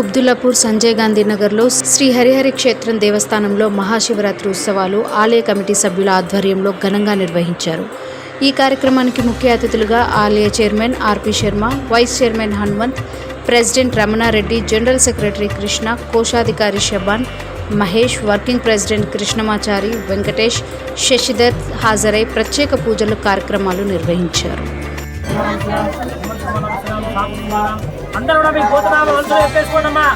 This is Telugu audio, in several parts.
కుబ్దుల్లాపూర్ సంజయ్ గాంధీ నగర్లో శ్రీ హరిహరి క్షేత్రం దేవస్థానంలో మహాశివరాత్రి ఉత్సవాలు ఆలయ కమిటీ సభ్యుల ఆధ్వర్యంలో ఘనంగా నిర్వహించారు. ఈ కార్యక్రమానికి ముఖ్య అతిథులుగా ఆలయ chairman RP Sharma vice chairman Hanumanth president Ramana Reddy general secretary Krishna కోశాధికారి షబాన్ మహేష్ వర్కింగ్ ప్రెసిడెంట్ కృష్ణమాచారి వెంకటేష్ శశిధర్ హాజరై ప్రత్యేక పూజలు కార్యక్రమాలు నిర్వహించారు. అందరూ కూడా మీ గోత్రనామం అందరూ చెప్పేసుకోండమ్మా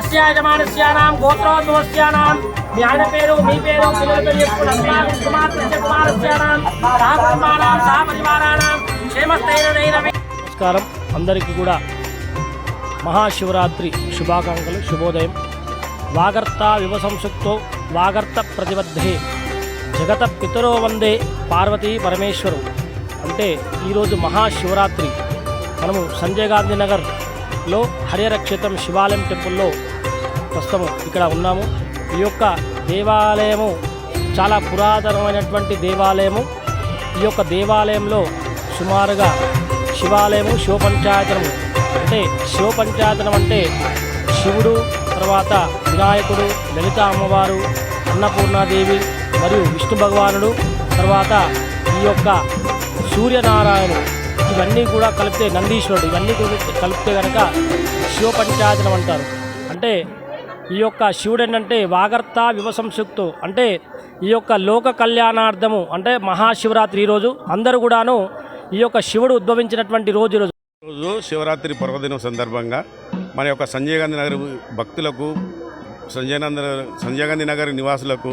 అస్యాయమానస్యానాం గోత్రోద్భవస్యానాం. మీ ఆయన పేరు మీ పేరు పిల్లల పేరు చెప్పుకోండి. కుమారస్యానాం కుటుంబానాం పరివారాణం నమస్కారం. అందరికీ కూడా మహాశివరాత్రి శుభాకాంక్షలు శుభోదయం. వాగర్త వివ సంసుక్తో వాగర్త ప్రతిబద్ధే జగత పితరో వందే పార్వతీ పరమేశ్వరు. అంటే ఈరోజు మహాశివరాత్రి. మనము సంజయ్ గాంధీ నగర్ హరిహర క్షేత్రం శివాలయం టెంపుల్లో ప్రస్తుతం ఇక్కడ ఉన్నాము. ఈ యొక్క దేవాలయము చాలా పురాతనమైనటువంటి దేవాలయము. ఈ యొక్క దేవాలయంలో సుమారుగా శివాలయము శివపంచాయతనము అంటే శివపంచాయతనం అంటే శివుడు తర్వాత వినాయకుడు లలిత అమ్మవారు అన్నపూర్ణాదేవి మరియు విష్ణు భగవానుడు తర్వాత ఈ యొక్క సూర్యనారాయణుడు. ఇవన్నీ కూడా కలిపితే నందీశ్వరుడు ఇవన్నీ కూడా కలిపితే కనుక శివ పంచాయతనం అంటారు. అంటే ఈ యొక్క శివుడు ఏంటంటే వాగర్త వివసంశుక్తు అంటే ఈ యొక్క లోక కళ్యాణార్థము అంటే మహాశివరాత్రి ఈరోజు అందరూ కూడాను ఈ యొక్క శివుడు ఉద్భవించినటువంటి రోజు ఈరోజు. రోజు శివరాత్రి పర్వదినం సందర్భంగా మన యొక్క సంజయ్ గాంధీ నగర్ భక్తులకు సంజయ్ నంద సంజయ్ గాంధీ నగర్ నివాసులకు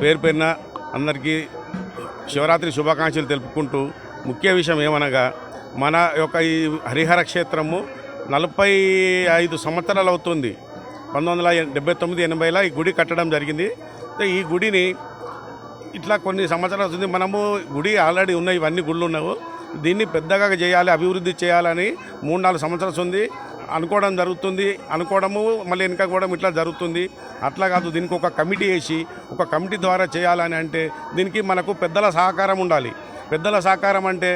పేరు పేరున అందరికీ శివరాత్రి శుభాకాంక్షలు తెలుపుకుంటూ ముఖ్య విషయం ఏమనగా మన యొక్క ఈ హరిహర క్షేత్రము నలభై ఐదు సంవత్సరాలు అవుతుంది. పంతొమ్మిది వందల డెబ్బై తొమ్మిది ఎనభైలో ఈ గుడి కట్టడం జరిగింది. ఈ గుడిని ఇట్లా కొన్ని సంవత్సరాలు అవుతుంది. మనము గుడి ఆల్రెడీ ఉన్నాయి ఇవన్నీ గుళ్ళు ఉన్నావు. దీన్ని పెద్దగా చేయాలి అభివృద్ధి చేయాలని మూడు నాలుగు సంవత్సరాలు ఉంది అనుకోవడం జరుగుతుంది. అనుకోవడము మళ్ళీ వెనుకపోవడం ఇట్లా జరుగుతుంది. అట్లా కాదు దీనికి ఒక కమిటీ వేసి ఒక కమిటీ ద్వారా చేయాలని అంటే దీనికి మనకు పెద్దల సహకారం ఉండాలి. పెద్దల సహకారం అంటే